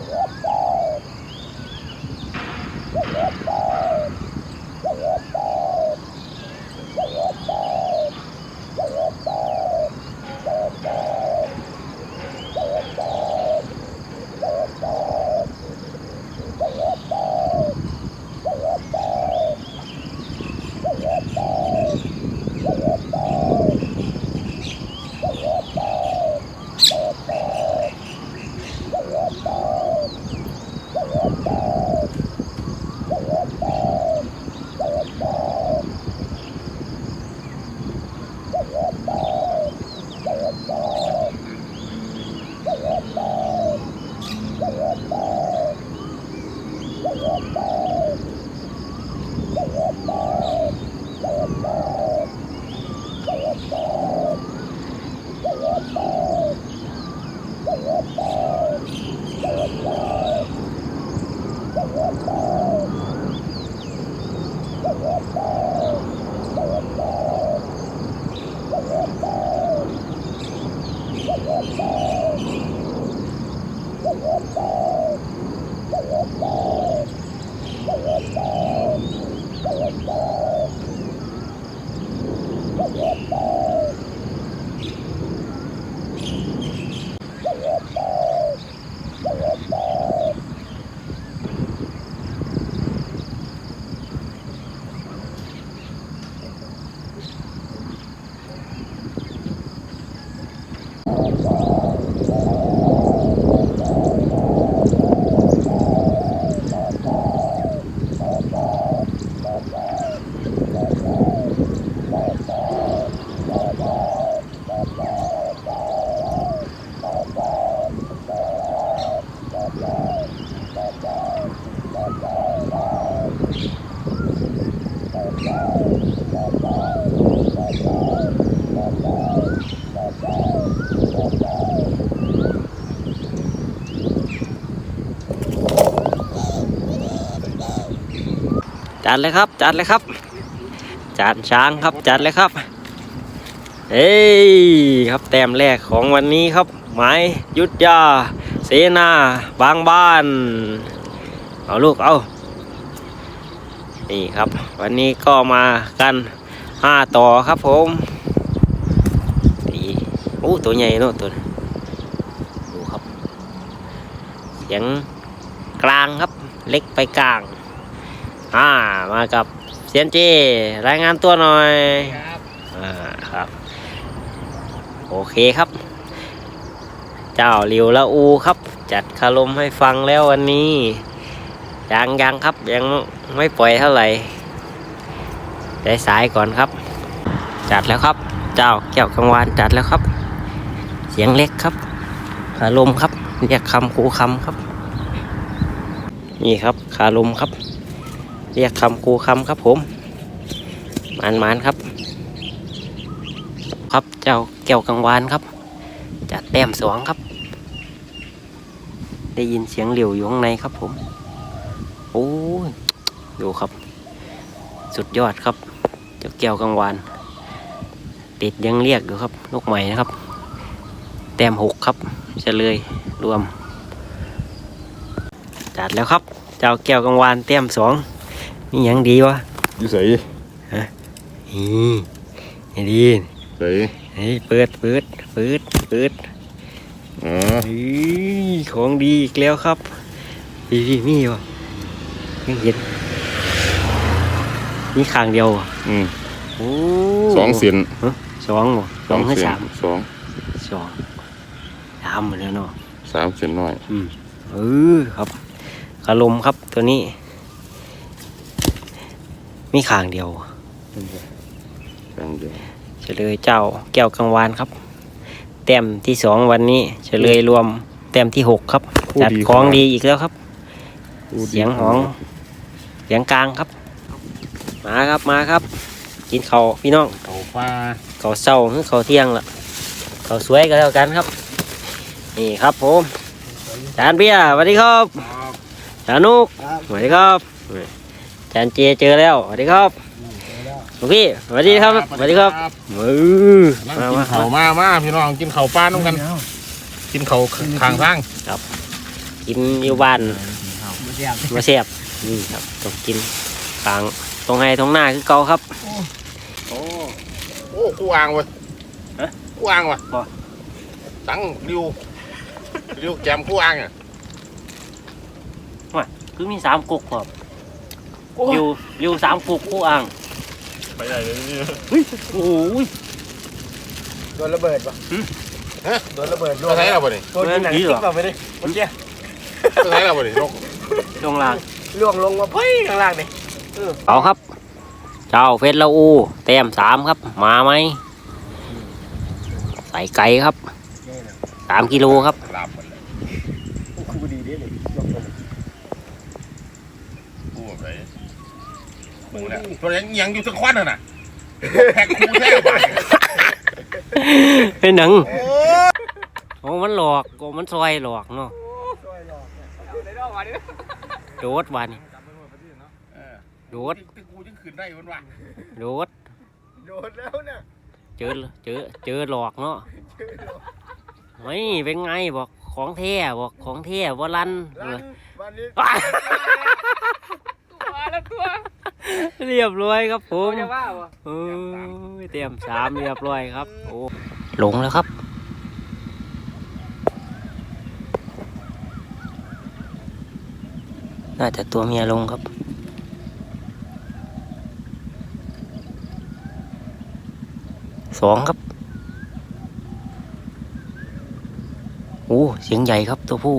Woo! จัดเลยครับ จัดเลยครับ จานช้างครับ จัดเลยครับเอ้ยครับแต้มแรกของวันนี้ครับ หมายยุทธยา เสนา บางบ้าน เอาลูกเอานี่ครับ วันนี้ก็มากันห้าต่อครับผมตีโอ้ตัวใหญ่เนอะตัวดูครับเสียงกลางครับ เล็กไปกลาง อ่ามากับเซียนเจรายงานตัวหน่อยครับอ่าครับ โอเคครับ เจ้าหลิวละอูครับ จัดคารมให้ฟังแล้ววันนี้ยังยังครับยังไม่ปล่อยเท่าไหร่ได้สายก่อนครับ จัดแล้วครับ เจ้าแก้วกังวานจัดแล้วครับ เสียงเล็กครับคารมครับเรียกคำคูคำครับ นี่ครับคารมครับ เรียกคำคูคำครับผมมานมานครับ ครับเจ้าแก้วกังวานครับ จัดแต้มสองครับ ได้ยินเสียงเหลียวอยู่ข้างในครับผมโอ้ยดูครับ สุดยอดครับ เจ้าแก้วกังวานติดยังเรียกอยู่ครับลูกใหม่นะครับ แต้มหกครับเฉลยรวม จัดแล้วครับ เจ้าแก้วกังวานแต้มสอง นี่ยังดีวะอยู่ใส่นี่นี่ดีใส่เฮ้ยเปิดเปิดเปิดเปิดอ๋อเฮ้ยของดีอีกแล้วครับดีดีมีวะยังเห็นนี่ข้างเดียววะอืมโอ้สองเสียนฮะสองวะสองให้เสียสานมสองสองสามหมดแล้วเนาะสามเสียนน้อย อืมเออครับคารมครับตัวนี้ มีข้างเดียววะกลางเดียวเฉลยเจ้าแก้วกังวานครับ แต้มที่สองวันนี้เฉลยรวม แต้มที่หกครับจัดของดีอีกแล้วครับอู้ดีเสียงของเสียงกลางครับ มาครับมาครับ กินเขาวพี่น้องเขาฟ้าเขาวเศร้าหรือเขาวเที่ยงล่ะเขาวสวยก็แล้วกันครับ นี่ครับผมจานเบียร์สวัสดีครับจานุกสวัสดีครับ จานเจเจอแล้วสวัสดีครับหลวงพี่สวัสดีครับสวัสดีครับมือนั่งมากินมาเขาวมามาพี่น้องกินเขาวป้าน้องกัน กินเขาวข้างทางกินอยู่บ้านมาเสียบนี่ครับต้องกินกลางตรงไห้ตรงหน้าคือเก่าครับโอ้โอ้กูอ่างเว้ยฮะกูอ่างว่ะบ่ตั้งริวริวแจมกูอ่างอะคือมีสามกุกครับ อยู่อยู่สามกุกคู่อ่างไปใหญ่เลยนี่โอ้โหโดนระเบิดปะฮะโดนระเบิดไปใช้เราบ่นี่โดนยิงหนังเมื่อกี้เหรอทิ้งเปล่าไม่ได้เมื่อกี้ไปใช้เราบ่นี่นกตรงล่างล่วงลงมาเฮ้ยข้างล่างนี่เอาครับ เจ้าเฟสละอูแต้มสามครับ มาไหมใส่ไก่ครับสามกิโลครับ หลับหมดเลย คู่ดีดิเลยล่วงลง กูไป มึงเนี่ยตัวยังยังอยู่สักควันน่ะน่ะแพ็คคูแท้ไปเป็นหนังโอ้โอ้มันหลอกโอ้มันซอยหลอกเนาะช่วยหรอกเอาในรอบวันนี้โดดวันเออโดดตึกกูยังขึ้นได้มันวะโดดโดนแล้วเนี่ยเจอเจอเจอหลอกเนาะเฮ้ยเป็นไงบอกของแท้บอกของแท้ว่าลันรันวันนี้ ว้าตัวแล้วตัวเรียบร้อยครับผมจะว่าวะเอ้ยเตรียมสามเรียบร้อยครับโอ้หลงแล้วครับน่าจะตัวเมียลงครับ สองครับ โอ้ เสียงใหญ่ครับตัวผู้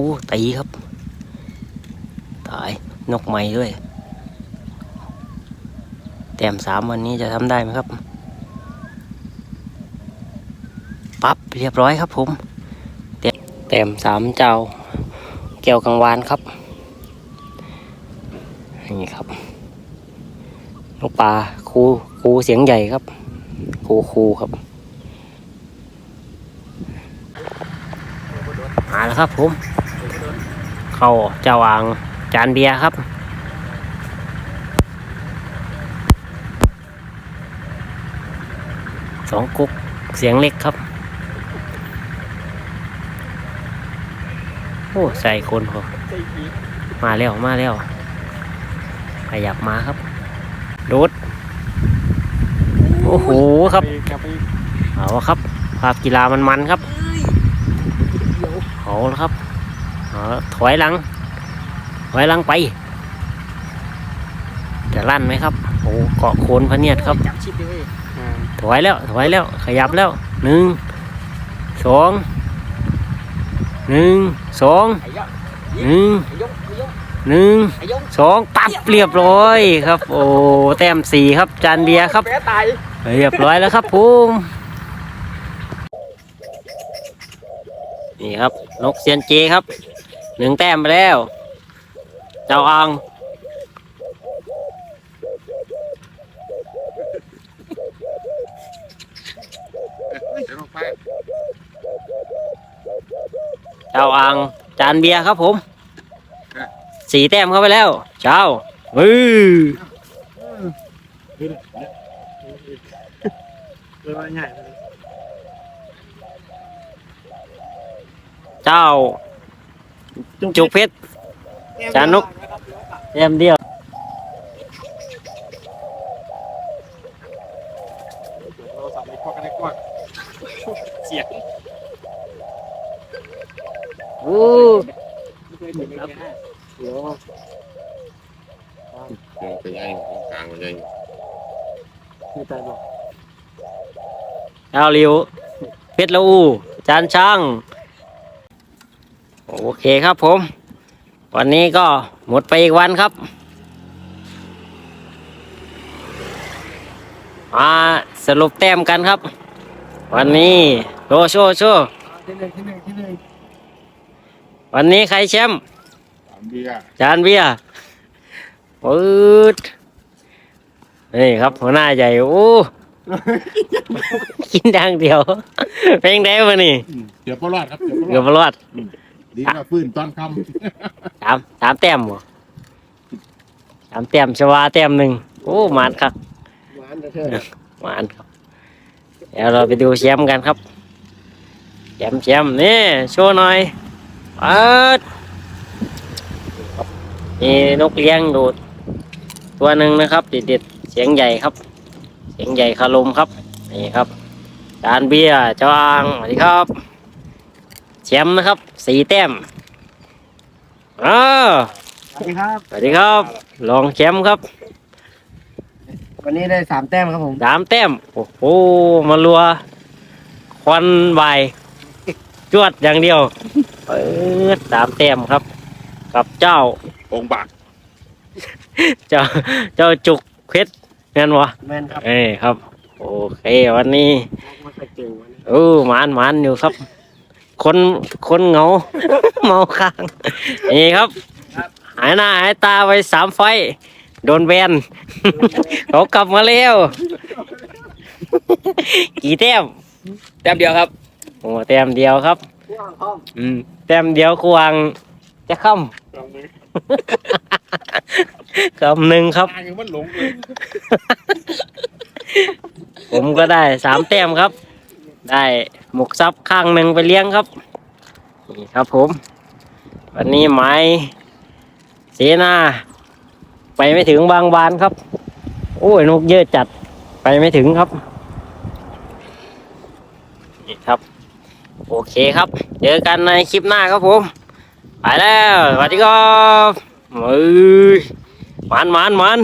อ้ตีครับ ตาย นกใหม่ด้วย แต้มสามวันนี้จะทำได้ไหมครับ ปั๊บเรียบร้อยครับผม แต้มแต้มสามเจ้า แก้วกังวานครับ นี่ครับ นกป่าคูคูเสียงใหญ่ครับ คูคูครับมาแล้วครับผม เข้าเจ้าอ่างจานเบียร์ครับ สองกุ๊กเสียงเล็กครับ โอ้ ใส่คนพอมาแล้ว มาแล้ว ขยับมาครับโดดโอ้โหครับ เอาครับภาพกีฬามันมันครับ เอาละครับ ถอยหลัง ถอยหลังไป จะลั่นไหมครับ โอ้เกาะโคนพะเนียดครับ จับชิดด้วยถอยแล้ว ถอยแล้ว ขยับแล้ว หนึ่ง สอง หนึ่ง สอง หนึ่ง หนึ่ง สองปับเรียบร้อยครับ โอ้ แต้มสี่ครับ จานเบียร์ครับ เรียบร้อยแล้วครับผมนี่ครับ นกเซียนเจครับ หนึ่งแต้มไปแล้ว เจ้าอังเจ้าอังจานเบียร์ครับผม สี่แต้มเข้าไปแล้ว เจ้าอือเลยเจ้า จุกเพชรจานนกแต้มเดียวเราสับในควักกันในควักเสียงอู้ไม่เคยถึงครับเดี๋ยวมองไปไงกลางไปไงไม่ตายบอกเจ้าริวเพชรละอูจานช่างโอ เคครับผม วันนี้ก็หมดไปอีกวันครับมาสรุปแต้มกันครับ วันนี้โชว์โชว์โชว์ที่หนึ่งที่หนึ่งที่หนึ่งวันนี้ใครแชมป์สามเบียร์จานเบียร์ปืดนี่ครับหัวหน้าใหญ่โอ้กินดังเดียว เพลงได้มานี่เดี๋ยวพอรอดครับเดี๋ยวพอเกืรออบดบ่รอ ดดีนะฟื้นตอนค่สามสามแต้มบ่สามแต้มชวาแต้มหนึ่งโอ้หมานครับหวานเถอะหมานครับเดี๋ยวเราไปดูแชมป์กันครับแชมป์แชมป์นี่โชว์หน่อยเปิดนี่นกเลี้ยงดูดตัวหนึ่งนะครับเด็ดๆเสียงใหญ่ครับ เสียงใหญ่คารมครับนี่ครับจานเบียร์เจ้าอ่างสวัสดีครับแชมป์นะครับสี่แต้มอ้าวสวัสดีครับ สวัสดีครับรองแชมป์ครับวันนี้ได้สามแต้มครับผมสามแต้มโอ้โหมาลัว ควันใบายจวดอย่างเดียวเปิดสามแต้มครับ กับเจ้าำองค์บากเจ้าเจ้าจุกเพชรงั้นวะแมนครับเอ้ยครับ โอเควันนี้มาใส่เก่งวันนี้เออหมานหมานอยู่ครับ คนคนเหงา เมาค้าง นี่ครับ หายหน้าหายตาไปสามไฟต์โดนแบน เขากลับมาแล้ว กี่แต้ม แต้มเดียวครับ โอ้แต้มเดียวครับว่างห้องอืมแต้มเดียวควางจะค่ำคำหนึ่งครับ ทางยังมันหลงเลยผมก็ได้สามแต้มครับ ได้ หมกซับข้างหนึ่งไปเลี้ยงครับ นี่ครับผม วันนี้ไม้เสนา ไปไม่ถึงบางบานครับ โอ้ยนกเยอะจัดไปไม่ถึงครับ นี่ครับ โอเคครับ เจอกันในคลิปหน้าครับผม ไปแล้วสวัสดีครับเอ้ยหมันหมันหมัน